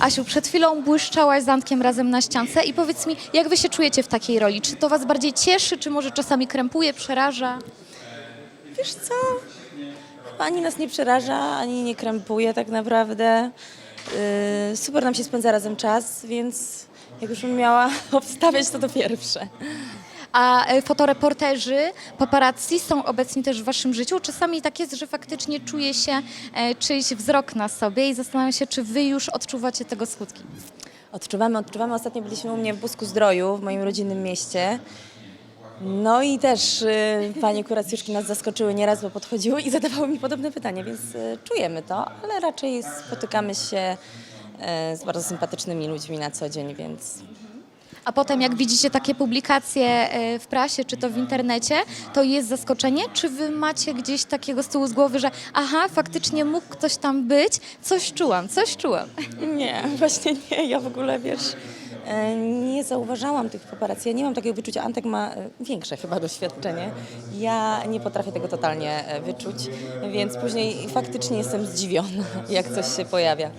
Asiu, przed chwilą błyszczałaś z Antkiem razem na ściance i powiedz mi, jak wy się czujecie w takiej roli? Czy to was bardziej cieszy, czy może czasami krępuje, przeraża? Wiesz co? Chyba ani nas nie przeraża, ani nie krępuje tak naprawdę. Yy, super nam się spędza razem czas, więc jak już bym miała obstawiać, to to pierwsze. A e, fotoreporterzy, paparazzi są obecni też w waszym życiu? Czasami tak jest, że faktycznie czuje się e, czyjś wzrok na sobie i zastanawiam się, czy wy już odczuwacie tego skutki. Odczuwamy, odczuwamy. Ostatnio byliśmy u mnie w Busku Zdroju, w moim rodzinnym mieście. No i też y, panie kuracjuszki nas zaskoczyły nieraz, bo podchodziły i zadawały mi podobne pytania, więc y, czujemy to, ale raczej spotykamy się y, z bardzo sympatycznymi ludźmi na co dzień, więc A potem jak widzicie takie publikacje e, w prasie, czy to w internecie, to jest zaskoczenie? Czy wy macie gdzieś takiego z tyłu z głowy, że aha, faktycznie mógł ktoś tam być, coś czułam, coś czułam. Nie, właśnie nie. Ja w ogóle, wiesz, e, nie zauważałam tych paparazzi. Ja nie mam takiego wyczucia. Antek ma e, większe chyba doświadczenie. Ja nie potrafię tego totalnie wyczuć, więc później faktycznie jestem zdziwiona, jak coś się pojawia.